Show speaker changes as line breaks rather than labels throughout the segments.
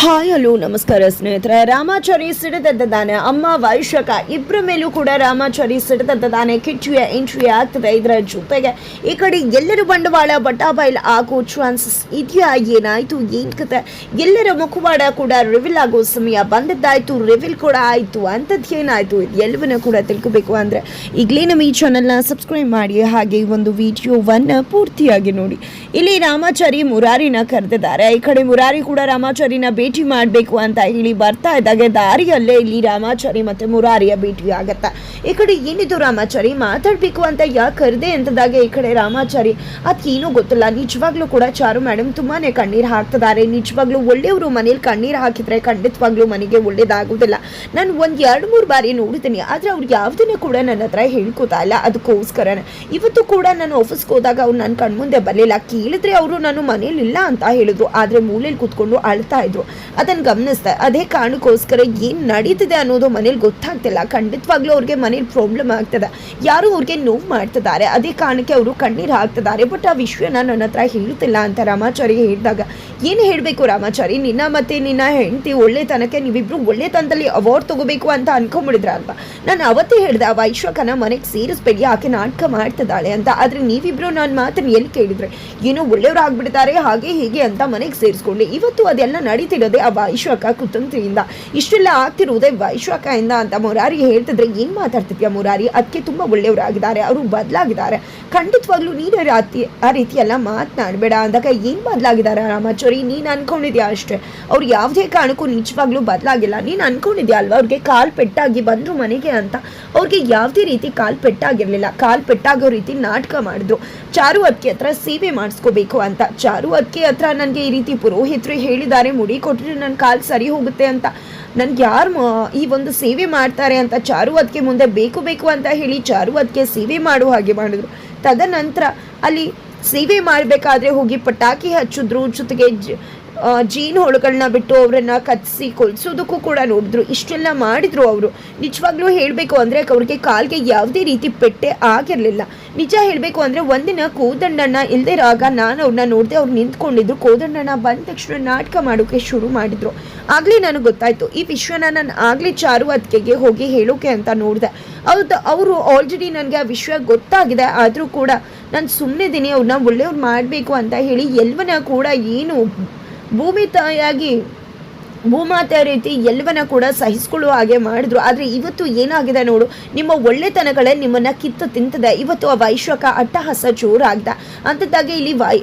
Hi, hello, ನಮಸ್ಕಾರ ಸ್ನೇಹಿತರೆ. ರಾಮಾಚಾರಿ ಸಿಡಿದದ್ದಾನೆ ಅಮ್ಮ ವೈಶಕ ಇಬ್ಬರ ಮೇಲೂ ಕೂಡ ರಾಮಾಚಾರಿ ಸಿಡಿದದ್ದಾನೆ ಕಿಚ್ಚುಯ ಎಂಟ್ರಿ ಆಗ್ತದೆ ಇದರ ಜೊತೆಗೆ. ಈ ಕಡೆ ಎಲ್ಲರೂ ಬಂಡವಾಳ, ಬಟಾಬೈಲ್ ಆಗೋ ಚಾನ್ಸಸ್ ಇದೆಯಾ? ಏನಾಯ್ತು? ಏನ್ ಕತೆ ಎಲ್ಲರ ಮುಖವಾಡ ಕೂಡ ರಿವಿಲ್ ಆಗೋ ಸಮಯ ಬಂದದ್ದಾಯ್ತು. ರಿವಿಲ್ ಕೂಡ ಆಯ್ತು. ಅಂಥದ್ದು ಏನಾಯ್ತು? ಎಲ್ಲವನ್ನ ಕೂಡ ತಿಳ್ಕೋಬೇಕು ಅಂದ್ರೆ ಈಗಲೇ ನಮ್ಮ ಈ ಚಾನಲ್ನ ಸಬ್ಸ್ಕ್ರೈಬ್ ಮಾಡಿ. ಹಾಗೆ ಒಂದು ವಿಡಿಯೋವನ್ನ ಪೂರ್ತಿಯಾಗಿ ನೋಡಿ. ಇಲ್ಲಿ ರಾಮಾಚಾರಿ ಮುರಾರಿನ ಕರೆದಿದ್ದಾರೆ. ಈ ಕಡೆ ಮುರಾರಿ ಕೂಡ ರಾಮಾಚಾರಿನ ಭೇಟಿ ಮಾಡಬೇಕು ಅಂತ ಹೇಳಿ ಬರ್ತಾ ಇದ್ದಾಗ. ದಾರಿಯಲ್ಲೇ ಇಲ್ಲಿ ರಾಮಾಚಾರಿ ಮತ್ತು ಮುರಾರಿಯ ಭೇಟಿ ಆಗತ್ತ ಈ ಕಡೆ ಏನಿದು ರಾಮಾಚಾರಿ? ಮಾತಾಡಬೇಕು ಅಂತ ಯಾಕೆ ಕರೆದೆ ಅಂತದಾಗ ಈ ಕಡೆ ರಾಮಾಚಾರಿ. ಅದೇನೂ ಗೊತ್ತಿಲ್ಲ. ನಿಜವಾಗ್ಲೂ ಕೂಡ ಚಾರು ಮೇಡಮ್ ತುಂಬಾ ಕಣ್ಣೀರು ಹಾಕ್ತಿದ್ದಾರೆ. ನಿಜವಾಗ್ಲೂ ಒಳ್ಳೆಯವರು ಮನೇಲಿ ಕಣ್ಣೀರು ಹಾಕಿದ್ರೆ ಖಂಡಿತವಾಗ್ಲೂ ಮನೆಗೆ ಒಳ್ಳೇದಾಗುದಿಲ್ಲ ನಾನು ಒಂದು ಎರಡು ಮೂರು ಬಾರಿ ನೋಡಿದ್ದೀನಿ. ಆದ್ರೆ ಅವ್ರು ಯಾವ್ದನ್ನ ಕೂಡ ನನ್ನ ಹತ್ರ ಹೇಳ್ಕೊತಾ ಇಲ್ಲ. ಅದಕ್ಕೋಸ್ಕರ ಇವತ್ತು ಕೂಡ ನಾನು ಆಫೀಸ್ಗೆ ಹೋದಾಗ ಅವ್ರು ನನ್ನ ಕಣ್ಮುಂದೆ ಬರಲಿಲ್ಲ. ಕೇಳಿದ್ರೆ ಅವರು ನಾನು ಮನೇಲಿ ಇಲ್ಲ ಅಂತ ಹೇಳಿದ್ರು. ಆದ್ರೆ ಮೂಲೆಯಲ್ಲಿ ಕೂತ್ಕೊಂಡು ಅಳ್ತಾ ಇದ್ರು. ಅದನ್ನ ಗಮನಿಸ್ತಾ ಅದೇ ಕಾರಣಕ್ಕೋಸ್ಕರ ಏನ್ ನಡೀತಿದೆ ಅನ್ನೋದು ಮನೇಲಿ ಗೊತ್ತಾಗ್ತಿಲ್ಲ. ಖಂಡಿತವಾಗ್ಲೂ ಅವ್ರಿಗೆ ಮನೇಲಿ ಪ್ರಾಬ್ಲಮ್ ಆಗ್ತದೆ. ಯಾರು ಅವ್ರಿಗೆ ನೋವು ಮಾಡ್ತಿದ್ದಾರೆ, ಅದೇ ಕಾರಣಕ್ಕೆ ಅವರು ಕಣ್ಣೀರು ಹಾಕ್ತಿದ್ದಾರೆ. ಬಟ್ ಆ ವಿಷಯನ ನನ್ನ ಹತ್ರ ಹೇಳ್ತಿಲ್ಲ ಅಂತ ರಾಮಾಚಾರಿ ಹೇಳಿದಾಗ, ಏನು ಹೇಳಬೇಕು ರಾಮಾಚಾರಿ ನಿನ್ನ ಮತ್ತೆ ನಿನ್ನ ಹೆಂಡತಿ ಒಳ್ಳೆತನಕ್ಕೆ ನೀವಿಬ್ರು ಒಳ್ಳೆತನದಲ್ಲಿ ಅವಾರ್ಡ್ ತಗೋಬೇಕು ಅಂತ ಅನ್ಕೊಂಬಿಡಿದ್ರ ಅಲ್ವಾ? ನಾನು ಅವತ್ತೇ ಹೇಳ್ದೆ, ಆ ವೈಶ್ವಕನ ಮನೆಗೆ ಸೇರಿಸ್ಬೇಡಿ, ಆಕೆ ನಾಟಕ ಮಾಡ್ತಿದ್ದಾಳೆ ಅಂತ. ಆದ್ರೆ ನೀವಿಬ್ರು ನನ್ನ ಮಾತನ್ನ ಎಲ್ಲಿ ಕೇಳಿದ್ರೆ? ಏನೋ ಒಳ್ಳೆಯವ್ರು ಆಗ್ಬಿಡ್ತಾರೆ ಹಾಗೆ ಹೀಗೆ ಅಂತ ಮನೆಗೆ ಸೇರಿಸ್ಕೊಂಡೆ ಇವತ್ತು ಅದೆಲ್ಲ ನಡೀತಿರೋದೇ ಆ ವೈಶ್ವಕ ಕುತಂತ್ರಿಯಿಂದ ಇಷ್ಟೆಲ್ಲ ಆಗ್ತಿರೋದೇ ವೈಶ್ವಕಯಿಂದ ಅಂತ ಮುರಾರಿ ಹೇಳ್ತಿದ್ರೆ ಏನ್ ಮಾತಾಡ್ತಿದ್ಯಾ ಮುರಾರಿ? ಅದಕ್ಕೆ ತುಂಬಾ ಒಳ್ಳೆಯವರಾಗಿದ್ದಾರೆ, ಅವರು ಬದಲಾಗಿದ್ದಾರೆ. ಖಂಡಿತವಾಗ್ಲೂ ನೀನು ರಾತಿ ಆ ರೀತಿ ಎಲ್ಲ ಮಾತನಾಡಬೇಡ ಅಂದಾಗ ಏನ್ ಬದಲಾಗಿದ್ದಾರೆ ರಾಮಾಚಾರಿ? ನೀನು ಅನ್ಕೊಂಡಿದ್ಯಾ ಅಷ್ಟೇ? ಅವ್ರು ಯಾವುದೇ ಕಾರಣಕ್ಕೂ ನಿಜವಾಗ್ಲೂ ಬದಲಾಗಿಲ್ಲ. ನೀನು ಅನ್ಕೊಂಡಿದ್ಯಾ ಅಲ್ವಾ? ಅವ್ರಿಗೆ ಕಾಲ್ ಪೆಟ್ಟಾಗಿ ಬಂದ್ರು ಮನೆಗೆ ಅಂತ. ಅವ್ರಿಗೆ ಯಾವುದೇ ರೀತಿ ಕಾಲ್ ಪೆಟ್ಟಾಗಿರ್ಲಿಲ್ಲ. ಕಾಲ್ ಪೆಟ್ಟಾಗೋ ರೀತಿ ನಾಟಕ ಮಾಡಿದ್ರು. ಚಾರು ಅದಕ್ಕೆ ಹತ್ರ ಸೇವೆ ಮಾಡಿಸ್ಕೋಬೇಕು ಅಂತ. ಚಾರು ಅದಕ್ಕೆ ಹತ್ರ ನನಗೆ ಈ ರೀತಿ ಪುರೋಹಿತರು ಹೇಳಿದ್ದಾರೆ, ಮುಡಿ ಕೊಟ್ಟರೆ ನನ್ನ ಕಾಲು ಸರಿ ಹೋಗುತ್ತೆ ಅಂತ. ನನಗೆ ಯಾರು ಈ ಒಂದು ಸೇವೆ ಮಾಡ್ತಾರೆ ಅಂತ ಚಾರು ಅದಕ್ಕೆ ಮುಂದೆ ಬೇಕು ಬೇಕು ಅಂತ ಹೇಳಿ ಚಾರು ಅದಕ್ಕೆ ಸೇವೆ ಮಾಡುವ ಹಾಗೆ ಮಾಡಿದ್ರು. ತದನಂತರ ಅಲ್ಲಿ ಸೇವೆ ಮಾಡಬೇಕಾದ್ರೆ ಹೋಗಿ ಪಟಾಕಿ ಹಚ್ಚಿದ್ರು ಜೊತೆಗೆ ಜೀನ್ ಹೊಳಗಳನ್ನ ಬಿಟ್ಟು ಅವರನ್ನ ಕತ್ತಿಸಿ ಕೊಲ್ಸೋದಕ್ಕೂ ಕೂಡ ನೋಡಿದ್ರು. ಇಷ್ಟೆಲ್ಲ ಮಾಡಿದ್ರು ಅವರು. ನಿಜವಾಗ್ಲೂ ಹೇಳಬೇಕು ಅಂದರೆ ಅವ್ರಿಗೆ ಕಾಲ್ಗೆ ಯಾವುದೇ ರೀತಿ ಪೆಟ್ಟೆ ಆಗಿರಲಿಲ್ಲ. ನಿಜ ಹೇಳಬೇಕು ಅಂದರೆ ಒಂದಿನ ಕೋದಂಡಣ್ಣ ಇಲ್ಲದೆ ಇರಾಗ ನಾನು ಅವ್ರನ್ನ ನೋಡಿದೆ ಅವ್ರು ನಿಂತ್ಕೊಂಡಿದ್ರು. ಕೋದಂಡಣ್ಣ ಬಂದ ತಕ್ಷಣ ನಾಟಕ ಮಾಡೋಕ್ಕೆ ಶುರು ಮಾಡಿದ್ರು. ಆಗಲೇ ನನಗೆ ಗೊತ್ತಾಯ್ತು. ಈ ವಿಶ್ವನ ನಾನು ಆಗಲೇ ಚಾರು ಅದಕ್ಕೆ ಹೋಗಿ ಹೇಳೋಕೆ ಅಂತ ನೋಡಿದೆ. ಹೌದು, ಅವರು ಆಲ್ರೆಡಿ ನನಗೆ ಆ ವಿಷಯ ಗೊತ್ತಾಗಿದೆ. ಆದರೂ ಕೂಡ ನಾನು ಸುಮ್ಮನೆ ದಿನೇ ಅವ್ರನ್ನ ಒಳ್ಳೆಯವ್ರು ಮಾಡಬೇಕು ಅಂತ ಹೇಳಿ ಎಲ್ಲವನ್ನ ಕೂಡ ಏನು ಭೂಮಿ ತಾಯಿಯಾಗಿ ಭೂಮಾತೆಯ ರೀತಿ ಎಲ್ಲವನ್ನ ಕೂಡ ಸಹಿಸ್ಕೊಳ್ಳುವ ಹಾಗೆ ಮಾಡಿದ್ರು. ಆದರೆ ಇವತ್ತು ಏನಾಗಿದೆ ನೋಡು, ನಿಮ್ಮ ಒಳ್ಳೆತನಗಳೇ ನಿಮ್ಮನ್ನ ಕಿತ್ತು ತಿಂತದೆ. ಇವತ್ತು ಆ ವೈಶ್ವಕ ಅಟ್ಟಹಾಸ ಜೋರಾಗ್ದ. ಅಂಥದ್ದಾಗೆ ಇಲ್ಲಿ ವೈ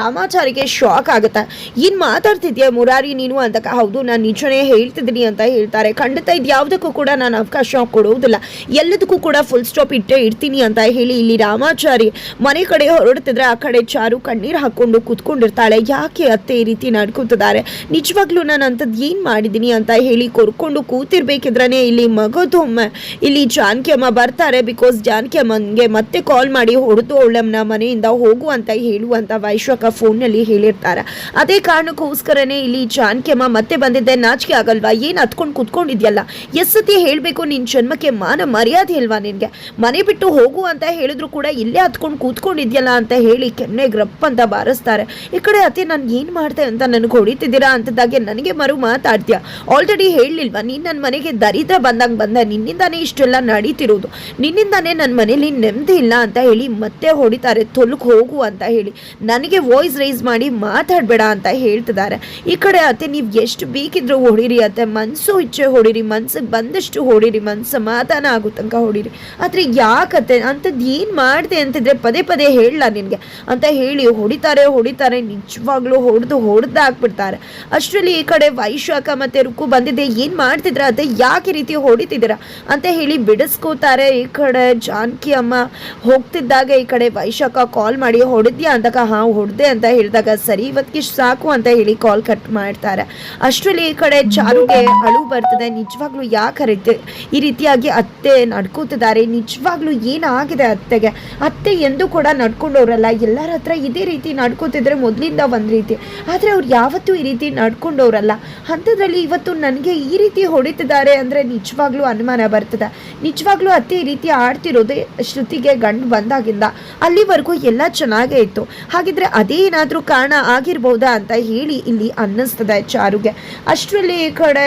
ರಾಮಾಚಾರಿಗೆ ಶಾಕ್ ಆಗುತ್ತೆ. ಏನು ಮಾತಾಡ್ತಿದ್ಯಾ ಮುರಾರಿ ನೀನು ಅಂತ ಹೌದು, ನಾನು ನಿಜನೇ ಹೇಳ್ತಿದ್ದೀನಿ ಅಂತ ಹೇಳ್ತಾರೆ. ಖಂಡಿತ ಇದು ಯಾವುದಕ್ಕೂ ಕೂಡ ನಾನು ಅವಕಾಶ ಕೊಡುವುದಿಲ್ಲ ಎಲ್ಲದಕ್ಕೂ ಕೂಡ ಫುಲ್ ಸ್ಟಾಪ್ ಇಟ್ಟೇ ಇಡ್ತೀನಿ ಅಂತ ಹೇಳಿ ಇಲ್ಲಿ ರಾಮಾಚಾರಿ ಮನೆ ಕಡೆ ಹೊರಡ್ತಿದ್ರೆ ಆ ಕಡೆ ಚಾರು ಕಣ್ಣೀರು ಹಾಕ್ಕೊಂಡು ಕೂತ್ಕೊಂಡಿರ್ತಾಳೆ. ಯಾಕೆ ಅತ್ತೆ ಈ ರೀತಿ ನಡ್ಕೊತಿದ್ದಾರೆ? ನಿಜವಾಗ್ಲೂ ನಾನು ಅಂಥದ್ದು ಏನು ಮಾಡಿದ್ದೀನಿ ಅಂತ ಹೇಳಿ ಕೊರ್ಕೊಂಡು ಕೂತಿರ್ಬೇಕಿದ್ರೆ ಇಲ್ಲಿ ಮಗದೊಮ್ಮೆ. ಇಲ್ಲಿ ಜಾನಕಿ ಬರ್ತಾರೆ ಬಿಕಾಸ್ ಜಾನಕಿ ಅಮ್ಮನಿಗೆ ಮತ್ತೆ ಕಾಲ್ ಮಾಡಿ ಹೊಡೆದು ಅವಳಮ್ಮನ ಮನೆಯಿಂದ ಹೋಗು ಅಂತ ಹೇಳುವಂಥ ವೈಶ್ವಕ ಫೋನ್ನಲ್ಲಿ ಹೇಳಿರ್ತಾರೆ. ಅದೇ ಕಾರಣಕ್ಕೋಸ್ಕರನೇ ಇಲ್ಲಿ ಜಾನಕಿ ಮತ್ತೆ ಬಂದಿದ್ದೆ. ನಾಚಿಕೆ ಆಗಲ್ವಾ? ಏನು ಹತ್ಕೊಂಡು ಕೂತ್ಕೊಂಡಿದ್ಯಲ್ಲ? ಎಸ್ ಸತಿ ಹೇಳಬೇಕು ನಿನ್ನ ಜನ್ಮಕ್ಕೆ ಮಾನ ಮರ್ಯಾದೆ ಇಲ್ವಾ ನಿನಗೆ? ಮನೆ ಬಿಟ್ಟು ಹೋಗು ಅಂತ ಹೇಳಿದ್ರು ಕೂಡ ಇಲ್ಲೇ ಹತ್ಕೊಂಡು ಕೂತ್ಕೊಂಡಿದ್ಯಲ್ಲ ಅಂತ ಹೇಳಿ ಕೆನ್ನೆ ಗ್ರಪ್ ಅಂತ ಬಾರಿಸ್ತಾರೆ. ಈ ಕಡೆ ಅತಿ ನಾನು ಏನು ಮಾಡ್ದೆ ಅಂತ ನನಗೆ ಹೊಡಿತಿದ್ದೀರಾ ಅಂತದಾಗೆ ನನಗೆ ಮರು ಮಾತಾಡ್ತೀಯ. ಆಲ್ರೆಡಿ ಹೇಳಲಿಲ್ವಾ ನೀನು ನನ್ನ ಮನೆಗೆ ದರಿದ್ರ ಬಂದಾಗ ಬಂದ, ನಿನ್ನಿಂದಾನೇ ಇಷ್ಟೆಲ್ಲ ನಡೀತಿರೋದು. ನಿನ್ನಿಂದಾನೇ ನನ್ನ ಮನೇಲಿ ನೆಮ್ಮದಿ ಇಲ್ಲ ಅಂತ ಹೇಳಿ ಮತ್ತೆ ಹೊಡಿತಾರೆ ತೊಲಕ್ಕೆ ಹೋಗು ಅಂತ ಹೇಳಿ. ನನಗೆ ವಾಯ್ಸ್ ರೈಸ್ ಮಾಡಿ ಮಾತಾಡಬೇಡ ಅಂತ ಹೇಳ್ತಿದ್ದಾರೆ. ಈ ಕಡೆ ಅತ್ತೆ, ನೀವು ಎಷ್ಟು ಬೇಕಿದ್ರೂ ಹೊಡಿರಿ ಅತ್ತೆ ಮನಸ್ಸು ಇಚ್ಛೆ ಹೊಡಿರಿ, ಮನ್ಸಿಗೆ ಬಂದಷ್ಟು ಹೊಡಿರಿ, ಮನ್ಸು ಸಮಾಧಾನ ಆಗೋ ತನಕ ಹೊಡಿರಿ. ಆದರೆ ಯಾಕತ್ತೆ ಅಂಥದ್ದು ಏನು ಮಾಡಿದೆ ಅಂತಿದ್ರೆ ಪದೇ ಪದೇ ಹೇಳಲ್ಲ ನಿನಗೆ. ಅಂತ ಹೇಳಿ ಹೊಡಿತಾರೆ ಹೊಡಿತಾರೆ, ನಿಜವಾಗ್ಲೂ ಹೊಡೆದು ಹೊಡೆದು ಹಾಕ್ಬಿಡ್ತಾರೆ ಅಷ್ಟರಲ್ಲಿ ಈ ವೈಶಾಖ ಮತ್ತೆ ರುಕು ಬಂದಿದೆ. ಏನ್ ಮಾಡ್ತಿದ್ರ? ಅದೇ ಯಾಕೆ ರೀತಿ ಹೊಡಿತಿದ್ದೀರ? ಅಂತ ಹೇಳಿ ಬಿಡಿಸ್ಕೋತಾರೆ ಈ ಕಡೆ ಜಾನಕಿ ಅಮ್ಮ. ಹೋಗ್ತಿದ್ದಾಗ ಈ ಕಡೆ ವೈಶಾಖ ಕಾಲ್ ಮಾಡಿ, ಹೊಡೆದ್ಯಾ? ಅಂದಾಗ, ಹಾ, ಹೊಡೆದೆ, ಅಂತ ಹೇಳಿದಾಗ, ಸರಿ ಇವತ್ತಿಗೆ ಸಾಕು, ಅಂತ ಹೇಳಿ ಕಾಲ್ ಕಟ್ ಮಾಡ್ತಾರೆ. ಅಷ್ಟರಲ್ಲಿ ಈ ಕಡೆ ಚಾರುಗೆ ಅಳು ಬರ್ತದೆ. ನಿಜವಾಗ್ಲೂ ಯಾಕೆ ರೀತಿ ಈ ರೀತಿಯಾಗಿ ಅತ್ತೆ ನಡ್ಕೋತಿದ್ದಾರೆ. ನಿಜವಾಗ್ಲೂ ಏನಾಗಿದೆ ಅತ್ತೆಗೆ? ಅತ್ತೆ ಎಂದು ಕೂಡ ನಡ್ಕೊಂಡವ್ರಲ್ಲ. ಎಲ್ಲರ ಹತ್ರ ಇದೇ ರೀತಿ ನಡ್ಕೋತಿದ್ರೆ ಮೊದಲಿಂದ ಒಂದ್ ರೀತಿ. ಆದ್ರೆ ಅವ್ರು ಯಾವತ್ತೂ ಈ ರೀತಿ ನಡ್ಕೊಂಡವ್ರಲ್ಲ. ಅಂಥದ್ರಲ್ಲಿ ಇವತ್ತು ನನಗೆ ಈ ರೀತಿ ಹೊಡಿತಿದ್ದಾರೆ ಅಂದರೆ ನಿಜವಾಗ್ಲೂ ಅನುಮಾನ ಬರ್ತದೆ. ನಿಜವಾಗ್ಲೂ ಅತ್ತೆ ರೀತಿ ಆಡ್ತಿರೋದೇ ಶ್ರುತಿಗೆ ಗಂಡು ಬಂದಾಗಿಂದ. ಅಲ್ಲಿವರೆಗೂ ಎಲ್ಲ ಚೆನ್ನಾಗೇ ಇತ್ತು. ಹಾಗಿದ್ರೆ ಅದೇ ಏನಾದರೂ ಕಾರಣ ಆಗಿರ್ಬೋದಾ ಅಂತ ಹೇಳಿ ಇಲ್ಲಿ ಅನ್ನಿಸ್ತದೆ ಚಾರುಗೆ. ಅಷ್ಟರಲ್ಲಿ ಈ ಕಡೆ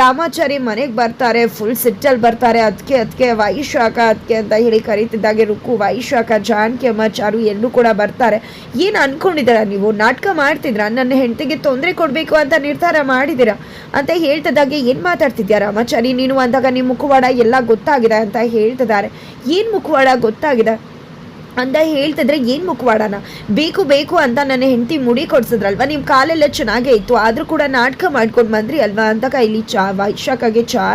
ರಾಮಾಚಾರಿ ಮನೆಗೆ ಬರ್ತಾರೆ ಫುಲ್ ಸಿಟ್ಟಲ್ಲಿ ಬರ್ತಾರೆ. ಅದಕ್ಕೆ ಅದಕ್ಕೆ ವೈಶಾಖ ಅದಕ್ಕೆ ಅಂತ ಹೇಳಿ ಕರೀತಿದ್ದಾಗೆ ರುಕ್ಕು, ವೈಶಾಖ ಜಾನಕಿ ಅಮ್ಮ ಚಾರು ಎಲ್ಲರೂ ಕೂಡ ಬರ್ತಾರೆ. ಏನು ಅನ್ಕೊಂಡಿದ್ದೀರಾ ನೀವು? ನಾಟಕ ಮಾಡ್ತಿದ್ರಾ ನನ್ನ ಹೆಂಡತಿಗೆ ತೊಂದರೆ ಕೊಡಬೇಕು ಅಂತ ನಿರ್ಧಾರ ಮಾಡಿದ್ದೀರಾ? ಅಂತ ಹೇಳ್ತದಾಗೆ ಏನು ಮಾತಾಡ್ತಿದ್ಯಾ ರಾಮಾಚಾರಿ? ನೀನು ಅಂದಾಗ ನಿಮ್ಮ ಮುಖವಾಡ ಎಲ್ಲ ಗೊತ್ತಾಗಿದೆ ಅಂತ ಹೇಳ್ತಿದ್ದಾರೆ ಏನು ಮುಖವಾಡ ಗೊತ್ತಾಗಿದೆ? ಅಂತ ಹೇಳ್ತಿದ್ರೆ ಏನು ಮುಖವಾಡನ? ಬೇಕು ಬೇಕು ಅಂತ ನನ್ನ ಹೆಂಡತಿ ಮುಡಿ ಕೊಡ್ಸಿದ್ರಲ್ವಾ? ನಿಮ್ಮ ಕಾಲೆಲ್ಲ ಚೆನ್ನಾಗೇ ಇತ್ತು, ಆದರೂ ಕೂಡ ನಾಟಕ ಮಾಡ್ಕೊಂಡು ಬಂದ್ರಿ ಅಲ್ವಾ ಅಂತ ಇಲ್ಲಿ ಚಾ, ವೈಶಾಖಾಗೆ ಚಾ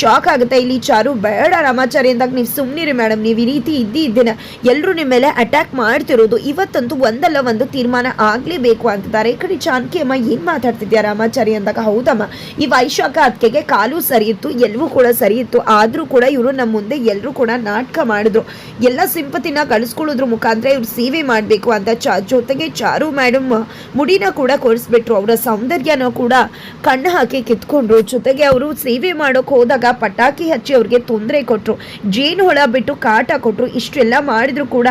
ಶಾಕ್ ಆಗುತ್ತೆ. ಇಲ್ಲಿ ಚಾರು ಬೇಡ ರಾಮಾಚಾರಿ ಅಂದಾಗ ನೀವು ಸುಮ್ಮನಿರಿ ಮೇಡಮ್ ನೀವು ಈ ರೀತಿ ಇದ್ದಿ ಇದ್ದೀನ ಎಲ್ಲರೂ ನಿಮ್ಮ ಮೇಲೆ ಅಟ್ಯಾಕ್ ಮಾಡ್ತಿರೋದು. ಇವತ್ತಂತೂ ಒಂದಲ್ಲ ಒಂದು ತೀರ್ಮಾನ ಆಗಲೇಬೇಕು ಅಂತಿದ್ದಾರೆ. ಈ ಕಡೆ ಜಾನಕಿ ಅಮ್ಮ ಏನು ಮಾತಾಡ್ತಿದ್ಯಾ ರಾಮಾಚಾರಿ ಅಂದಾಗ? ಹೌದಮ್ಮ, ಈ ವೈಶಾಖ ಅದಕ್ಕೆ ಕಾಲು ಸರಿ ಇತ್ತು ಎಲ್ಲವೂ ಕೂಡ ಸರಿ ಇತ್ತು. ಆದರೂ ಕೂಡ ಇವರು ನಮ್ಮ ಮುಂದೆ ಎಲ್ಲರೂ ಕೂಡ ನಾಟಕ ಮಾಡಿದ್ರು. ಎಲ್ಲ ಸಿಂಪತಿನ ಮುಖಾಂತರ ಇವ್ರು ಸೇವೆ ಮಾಡಬೇಕು ಅಂತ ಚಾ, ಜೊತೆಗೆ ಚಾರು ಮೇಡಮ್ ಮುಡಿನ ಕೂಡ ಕೊಡಿಸ್ಬಿಟ್ರು. ಅವರ ಸೌಂದರ್ಯನ ಕೂಡ ಕಣ್ಣು ಹಾಕಿ ಕಿತ್ಕೊಂಡ್ರು. ಜೊತೆಗೆ ಅವರು ಸೇವೆ ಮಾಡೋಕೆ ಹೋದಾಗ ಪಟಾಕಿ ಹಚ್ಚಿ ಅವ್ರಿಗೆ ತೊಂದರೆ ಕೊಟ್ಟರು ಜೇನು ಹೊಳ ಬಿಟ್ಟು ಕಾಟ ಕೊಟ್ಟರು ಇಷ್ಟೆಲ್ಲ ಮಾಡಿದ್ರು ಕೂಡ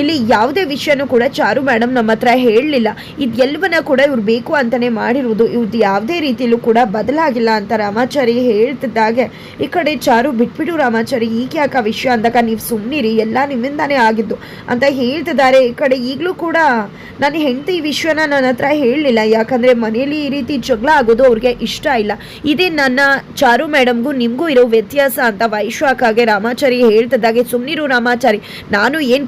ಇಲ್ಲಿ ಯಾವುದೇ ವಿಷಯನೂ ಕೂಡ ಚಾರು ಮೇಡಮ್ ನಮ್ಮ ಹತ್ರ ಹೇಳಲಿಲ್ಲ. ಇದೆಲ್ಲವನ್ನ ಕೂಡ ಇವ್ರು ಬೇಕು ಅಂತಲೇ ಮಾಡಿರುವುದು ಇವ್ರದ್ದು ಯಾವುದೇ ರೀತಿಯಲ್ಲೂ ಕೂಡ ಬದಲಾಗಿಲ್ಲ ಅಂತ ರಾಮಾಚಾರಿ ಹೇಳ್ತಿದ್ದಾಗೆ. ಈ ಕಡೆ ಚಾರು ಬಿಟ್ಬಿಟ್ಟು ರಾಮಾಚಾರಿ ಈಗ ಯಾಕೆ ವಿಷಯ ಅಂದಾಗ ನೀವು ಸುಮ್ಮನಿರಿ ಎಲ್ಲ ನಿಮ್ಮಿಂದಾನೇ ಆಗಿದ್ದು ಅಂತ ಹೇಳ್ತಿದ್ದಾರೆ. ಈ ಕಡೆ ಈಗಲೂ ಕೂಡ ನನ್ನ ಹೆಂಡತಿ ಈ ವಿಷಯನ ನನ್ನ ಹತ್ರ ಹೇಳಲಿಲ್ಲ. ಯಾಕಂದರೆ ಮನೆಯಲ್ಲಿ ಈ ರೀತಿ ಜಗಳ ಆಗೋದು ಅವ್ರಿಗೆ ಇಷ್ಟ ಇಲ್ಲ. ಇದೇ ನನ್ನ ಚಾರು ಮೇಡಮ್ಗೂ ನಿಮಗೂ ಇರೋ ವ್ಯತ್ಯಾಸ ಅಂತ ವೈಶ್ವಾಕಾಗೆ ರಾಮಾಚಾರಿ ಹೇಳ್ತಿದ್ದಾಗೆ. ಸುಮ್ಮನಿರು ರಾಮಾಚಾರಿ, ನಾನು ಏನು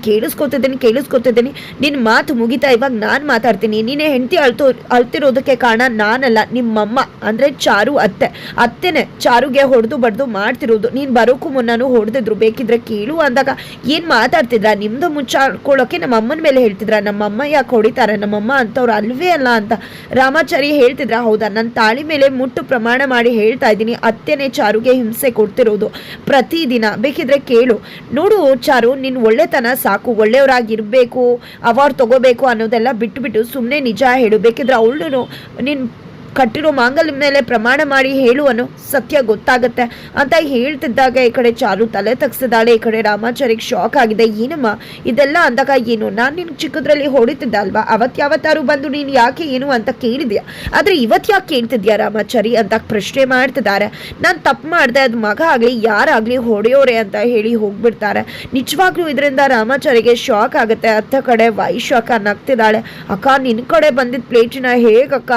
ಕೇಳಿಸ್ಕೊತಿದ್ದೀನಿ ಕೇಳಿಸ್ಕೊತಿದ್ದೀನಿ. ನಿನ್ನ ಮಾತು ಮುಗಿತಾ ಇವಾಗ ನಾನು ಮಾತಾಡ್ತೀನಿ. ನೀನೇ ಹೆಂಡತಿ ಅಳ್ತು, ಅಳ್ತಿರೋದಕ್ಕೆ ಕಾರಣ ನಾನಲ್ಲ, ನಿಮ್ಮಮ್ಮ, ಅಂದರೆ ಚಾರು ಅತ್ತೆ. ಅತ್ತೆನೆ ಚಾರುಗೆ ಹೊಡೆದು ಬಡ್ದು ಮಾಡ್ತಿರೋದು. ನೀನು ಬರೋಕ್ಕೂ ಮುನ್ನಾನು ಹೊಡೆದಿದ್ರು, ಬೇಕಿದ್ರೆ ಕೇಳು ಅಂದಾಗ ಏನು ಮಾತಾಡ್ತಿದ್ರ? ನಿಮ್ಮದು ಮುಚ್ಚಾಡ್ಕೊಳ್ಳೋಕೆ ನಮ್ಮ ಅಮ್ಮನ ಮೇಲೆ ಹೇಳ್ತಿದ್ರ? ನಮ್ಮಮ್ಮ ಯಾಕೆ ಹೊಡಿತಾರೆ? ನಮ್ಮಮ್ಮ ಅಂತವ್ರು ಅಲ್ವೇ ಅಲ್ಲ ಅಂತ ರಾಮಾಚಾರಿ ಹೇಳ್ತಿದ್ರ? ಹೌದಾ? ನನ್ನ ತಾಳಿ ಮೇಲೆ ಮುಟ್ಟು ಪ್ರಮಾಣ ಮಾಡಿ ಹೇಳ್ತಾ ಇದ್ದೀನಿ. ಅತ್ತೆನೇ ಚಾರುಗೆ ಹಿಂಸೆ ಕೊಡ್ತಿರೋದು ಪ್ರತಿದಿನ. ಬೇಕಿದ್ರೆ ಕೇಳು. ನೋಡು ಚಾರು ನಿನ್ನ ಒಳ್ಳೆತನ ಸಾಕು. ಒಳ್ಳೆಯವರಾಗಿರ್ಬೇಕು ಅವಾರ್ಡ್ ತಗೋಬೇಕು ಅನ್ನೋದೆಲ್ಲ ಬಿಟ್ಟುಬಿಟ್ಟು ಬಿಟ್ಟು ಸುಮ್ಮನೆ ನಿಜ ಹೇಳು. ಬೇಕಿದ್ರೆ ಅವಳು ನಿನ್ನ ಕಟ್ಟಿರೋ ಮಾಂಗಲ್ಯ ಮೇಲೆ ಪ್ರಮಾಣ ಮಾಡಿ ಹೇಳುವನು ಸತ್ಯ ಗೊತ್ತಾಗುತ್ತೆ. ಅಂತ ಹೇಳ್ತಿದ್ದಾಗ ಈ ಕಡೆ ಚಾರು ತಲೆ ತಗ್ಸಿದಾಳೆ, ಈ ಕಡೆ ರಾಮಾಚಾರಿಗೆ ಶಾಕ್ ಆಗಿದೆ. ಏನಮ್ಮ? ಇದೆಲ್ಲ ಅಂದಾಗ ಏನು? ನಾನು ನಿನ್ ಚಿಕ್ಕದ್ರಲ್ಲಿ ಹೊಡಿತಿದ್ದ ಅಲ್ವಾ? ಅವತ್ ಯಾವತ್ತಾರು ಬಂದು ನೀನು ಯಾಕೆ ಏನು ಅಂತ ಕೇಳಿದ್ಯಾ? ಆದ್ರೆ ಇವತ್ ಯಾಕೆ ಕೇಳ್ತಿದ್ಯಾ ರಾಮಾಚಾರಿ ಅಂತ ಪ್ರಶ್ನೆ ಮಾಡ್ತಿದ್ದಾರೆ. ನಾನು ತಪ್ಪು ಮಾಡಿದೆ, ಅದು ಮಗ ಆಗಲಿ ಯಾರಾಗಲಿ ಹೊಡೆಯೋರೆ ಅಂತ ಹೇಳಿ ಹೋಗ್ಬಿಡ್ತಾರೆ. ನಿಜವಾಗ್ಲೂ ಇದರಿಂದ ರಾಮಾಚಾರಿಗೆ ಶಾಕ್ ಆಗುತ್ತೆ. ಅತ್ತ ಕಡೆ ವೈಶಾಖ ನಗ್ತಿದ್ದಾಳೆ. ಅಕ್ಕ ನಿನ್ನ ಕಡೆ ಬಂದಿದ್ದ ಪ್ಲೇಟಿನ ಹೇಗಕ್ಕ?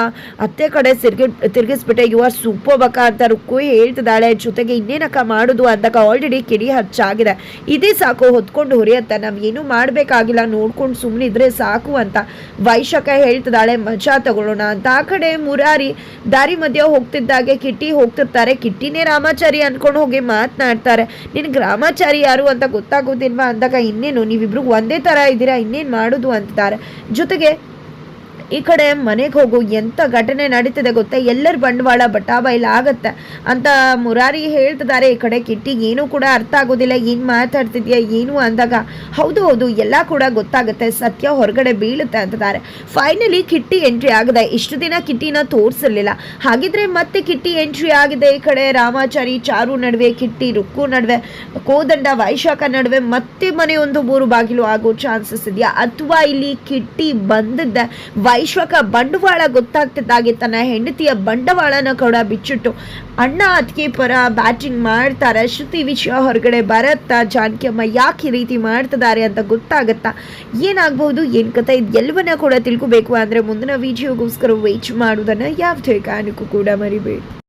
ಅತ್ತೆ ಕಡೆ ಸಿರ್ಗಿ ತಿರ್ಗಿಸ್ಬಿಟ್ಟೆ ಯು ಆರ್ ಸೂಪರ್ ಬಕ ಅಂತ ರುಕ್ಕು ಹೇಳ್ತಿದ್ದಾಳೆ. ಜೊತೆಗೆ ಇನ್ನೇನಕ್ಕ ಮಾಡೋದು ಅಂದಾಗ ಆಲ್ರೆಡಿ ಕಿಡಿ ಹಚ್ಚಾಗಿದೆ. ಇದೇ ಸಾಕು, ಹೊತ್ಕೊಂಡು ಹುರಿಯತ್ತ. ನಾವು ಏನು ಮಾಡಬೇಕಾಗಿಲ್ಲ. ನೋಡ್ಕೊಂಡು ಸುಮ್ಮನಿದ್ರೆ ಸಾಕು ಅಂತ ವೈಶಾಖ ಹೇಳ್ತಿದ್ದಾಳೆ. ಮಜಾ ತಗೊಳ್ಳೋಣ ಅಂತ. ಆ ಕಡೆ ಮುರಾರಿ ದಾರಿ ಮಧ್ಯೆ ಹೋಗ್ತಿದ್ದಾಗೆ ಕಿಟ್ಟಿ ಹೋಗ್ತಿರ್ತಾರೆ. ಕಿಟ್ಟಿನೇ ರಾಮಾಚಾರಿ ಅನ್ಕೊಂಡು ಹೋಗಿ ಮಾತನಾಡ್ತಾರೆ. ನಿನ್ಗೆ ರಾಮಾಚಾರಿ ಯಾರು ಅಂತ ಗೊತ್ತಾಗೋದಿಲ್ವಾ ಅಂದಾಗ ಇನ್ನೇನು? ನೀವಿಬ್ರು ಒಂದೇ ಥರ ಇದ್ದೀರಾ? ಇನ್ನೇನು ಮಾಡೋದು ಅಂತಿದ್ದಾರೆ. ಜೊತೆಗೆ ಈ ಕಡೆ ಮನೆಗೆ ಹೋಗು ಎಂಥ ಘಟನೆ ನಡೀತಿದೆ ಗೊತ್ತಾ? ಎಲ್ಲರ ಬಂಡವಾಳ ಬಟಾಬೈಲ್ ಆಗತ್ತೆ ಅಂತ ಮುರಾರಿ ಹೇಳ್ತಿದ್ದಾರೆ ಈ ಕಡೆ ಕಿಟ್ಟಿ. ಏನೂ ಕೂಡ ಅರ್ಥ ಆಗೋದಿಲ್ಲ. ಏನು ಮಾತಾಡ್ತಿದ್ಯಾ, ಏನು ಅಂದಾಗ, ಹೌದು ಹೌದು, ಎಲ್ಲ ಕೂಡ ಗೊತ್ತಾಗುತ್ತೆ. ಸತ್ಯ ಹೊರಗಡೆ ಬೀಳುತ್ತೆ ಅಂತಿದ್ದಾರೆ. ಫೈನಲಿ ಕಿಟ್ಟಿ ಎಂಟ್ರಿ ಆಗಿದೆ. ಇಷ್ಟು ದಿನ ಕಿಟ್ಟಿನ ತೋರಿಸಿರ್ಲಿಲ್ಲ. ಹಾಗಿದ್ರೆ ಮತ್ತೆ ಕಿಟ್ಟಿ ಎಂಟ್ರಿ ಆಗಿದೆ ಈ ಕಡೆ ರಾಮಾಚಾರಿ, ಚಾರು ನಡುವೆ, ಕಿಟ್ಟಿ ರುಕ್ಕು ನಡುವೆ, ಕೋದಂಡ ವೈಶಾಖ ನಡುವೆ, ಮತ್ತೆ ಮನೆಯೊಂದು ಮೂರು ಬಾಗಿಲು ಆಗೋ ಚಾನ್ಸಸ್ ಇದೆಯಾ? ಅಥವಾ ಇಲ್ಲಿ ಕಿಟ್ಟಿ ಬಂದಿದ್ದ ವೈಶ್ವಕ ಬಂಡವಾಳ ಗೊತ್ತಾಗ್ತಿದ್ದಾಗೆ ತನ್ನ ಹೆಂಡತಿಯ ಬಂಡವಾಳನ ಕೂಡ ಬಿಚ್ಚಿಟ್ಟು ಅಣ್ಣ ಅದಕ್ಕೆ ಪರ ಬ್ಯಾಟಿಂಗ್ ಮಾಡ್ತಾರೆ. ಶ್ರುತಿ ವಿಷಯ ಹೊರಗಡೆ ಬರತ್ತಾ. ಜಾನಕಿ ಅಮ್ಮ ಯಾಕೆ ಈ ರೀತಿ ಮಾಡ್ತಿದ್ದಾರೆ ಅಂತ ಗೊತ್ತಾಗತ್ತಾ? ಏನಾಗ್ಬಹುದು? ಏನು ಕಥೆ? ಇದು ಎಲ್ಲವನ್ನ ಕೂಡ ತಿಳ್ಕೊಬೇಕು. ಅಂದ್ರೆ ಮುಂದಿನ ವಿಡಿಯೋಗೋಸ್ಕರ ವೇಟ್ ಮಾಡೋದನ್ನು ಯಾವುದೇ ಕಾರಣಕ್ಕೂ ಕೂಡ ಮರಿಬೇಡಿ.